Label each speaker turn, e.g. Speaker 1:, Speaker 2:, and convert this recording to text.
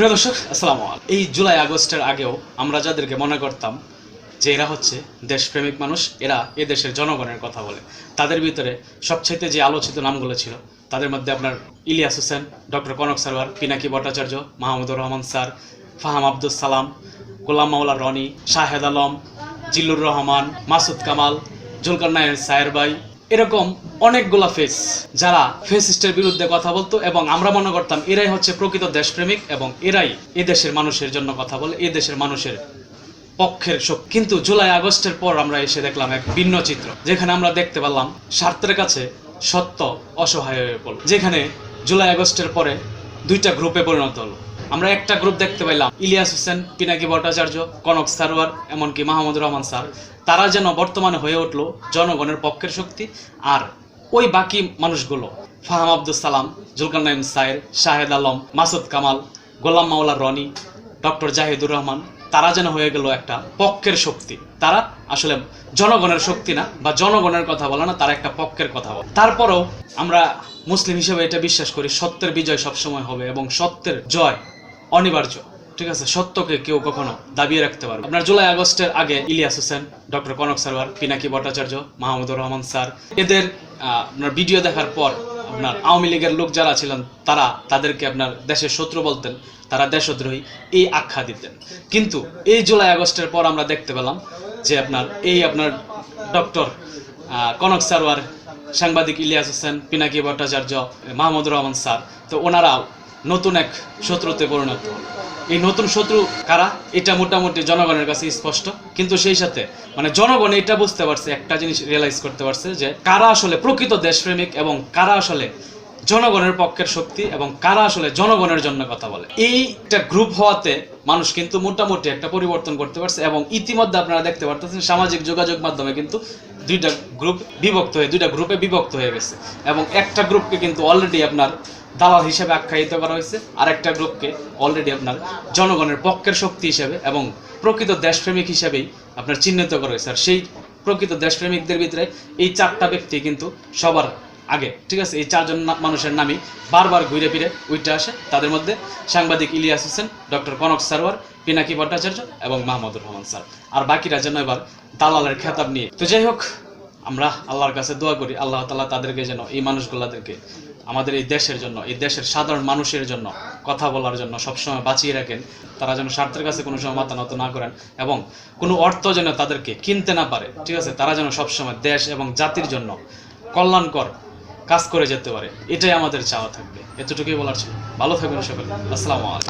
Speaker 1: প্রিয় দর্শক, আসসালামু আলাইকুম। এই জুলাই আগস্টের আগেও আমরা যাদেরকে মনে করতাম যে এরা হচ্ছে দেশপ্রেমিক মানুষ, এরা এ দেশের জনগণের কথা বলে। তাদের ভিতরে সবচাইতে যে আলোচিত নামগুলো ছিল, তাদের মধ্যে আপনার ইলিয়াস হোসেন, ডক্টর কনক সারওয়ার, পিনাকি ভট্টাচার্য, মাহমুদুর রহমান স্যার, ফাহাম আব্দুল সালাম, গোলাম মাওলা রনি, শাহেদ আলম, জিল্লুর রহমান, মাসুদ কামাল, জুলকার নায়ের সায়ের ভাই এরকম অনেকগুলা ফেস যারা ফেসিস্টের বিরুদ্ধে কথা বলতো এবং আমরা মনে করতাম এরাই হচ্ছে প্রকৃত দেশপ্রেমিক এবং এরাই এ দেশের মানুষের জন্য কথা বলে, এ দেশের মানুষের পক্ষের শোক। কিন্তু জুলাই, আগস্টের পর আমরা এসে দেখলাম এক ভিন্ন চিত্র, যেখানে আমরা দেখতে পেলাম স্বার্থের কাছে সত্য অসহায় হয়ে পড়ল। যেখানে জুলাই, আগস্টের পরে দুইটা গ্রুপে পরিণত হলো। আমরা একটা গ্রুপ দেখতে পাইলাম, ইলিয়াস হোসেন, পিনাকি ভট্টাচার্য, কনক সারওয়ার এমনকি মাহমুদুর রহমান স্যার। তারা যেন বর্তমানে হয়ে উঠল জনগণের পক্ষের শক্তি আর ওই বাকি মানুষগুলো। ফাহাম আব্দুল সালাম জুলকারনাইম সায়ের, শাহেদ আলম, মাসুদ কামাল, গোলাম মাওলা রনি, ডক্টর জাহিদুর রহমান, তারা যেন হয়ে গেল একটা পক্ষের শক্তি। তারা আসলে জনগণের শক্তি না বা জনগণের কথা বলে না, তারা একটা পক্ষের কথা বলে। তারপরেও আমরা মুসলিম হিসেবে এটা বিশ্বাস করি, সত্যের বিজয় সবসময় হবে এবং সত্যের জয় অনিবার্য, ঠিক আছে? সত্যকে কেউ কখনো দাবিয়ে রাখতে পারবে আপনার জুলাই আগস্টের আগে ইলিয়াস হোসেন, ডক্টর কনক সারওয়ার, পিনাকি ভট্টাচার্য, মাহমুদুর রহমান স্যার, এদের আপনার ভিডিও দেখার পর আপনার আওয়ামী লীগের লোক যারা ছিলেন, তারা তাদেরকে আপনার দেশের শত্রু বলতেন, তারা দেশদ্রোহী, এই আখ্যা দিতেন। কিন্তু এই জুলাই আগস্টের পর আমরা দেখতে পেলাম যে আপনার এই আপনার ডক্টর কনক সারওয়ার, সাংবাদিক ইলিয়াস হোসেন, পিনাকি ভট্টাচার্য, মাহমুদুর রহমান স্যার, তো ওনারাও নতুন এক শত্রুতে পরিণত এই নতুন শত্রু কারা? এটা মোটামুটি জনগণের কাছে স্পষ্ট। কিন্তু সেই সাথে মানে জনগণ এটা বুঝতে পারছে, একটা জিনিস রিয়েলাইজ করতে পারছে যে কারা আসলে প্রকৃত দেশপ্রেমিক এবং কারা আসলে জনগণের পক্ষের শক্তি এবং কারা আসলে জনগণের জন্য কথা বলে। এইটা গ্রুপ হওয়াতে মানুষ কিন্তু মোটামুটি একটা পরিবর্তন করতে পারছে এবং ইতিমধ্যে আপনারা দেখতে পারতেছেন সামাজিক যোগাযোগ মাধ্যমে কিন্তু দুইটা গ্রুপ বিভক্ত হয়ে, দুইটা গ্রুপে বিভক্ত হয়ে গেছে। এবং একটা গ্রুপকে কিন্তু অলরেডি আপনার দালাল হিসেবে আখ্যায়িত করা হয়েছে আর একটা গ্রুপকে অলরেডি আপনার জনগণের পক্ষের শক্তি হিসেবে এবং প্রকৃত দেশপ্রেমিক হিসেবেই আপনার চিহ্নিত করা হয়েছে। আর সেই প্রকৃত দেশপ্রেমিকদের ভিতরে এই চারটা ব্যক্তি কিন্তু সবার আগে, ঠিক আছে? এই চারজন মানুষের নামই বারবার ঘুরে ফিরে উইটে আসে। তাদের মধ্যে সাংবাদিক ইলিয়াস হোসেন, ডক্টর কনক সারওয়ার পিনাকি ভট্টাচার্য এবং মাহমুদুর রহমান স্যার। আর বাকিরা যেন এবার দালালের খেতাব নিয়ে। তো যাই হোক, আমরা আল্লাহর কাছে দোয়া করি, আল্লাহ তাআলা তাদেরকে যেন এই মানুষগুলাদেরকে আমাদের এই দেশের জন্য, এই দেশের সাধারণ মানুষের জন্য কথা বলার জন্য সবসময় বাঁচিয়ে রাখেন। তারা যেন স্বার্থের কাছে কোনো সময় মাথা নত না করেন এবং কোনো অর্থ যেন তাদেরকে কিনতে না পারে, ঠিক আছে? তারা যেন সবসময় দেশ এবং জাতির জন্য কল্যাণকর কাজ করে যেতে পারে, এটাই আমাদের চাওয়া থাকবে। এতটুকুই বলার ছিল। ভালো থাকবেন সকলে। আসসালামু আলাইকুম।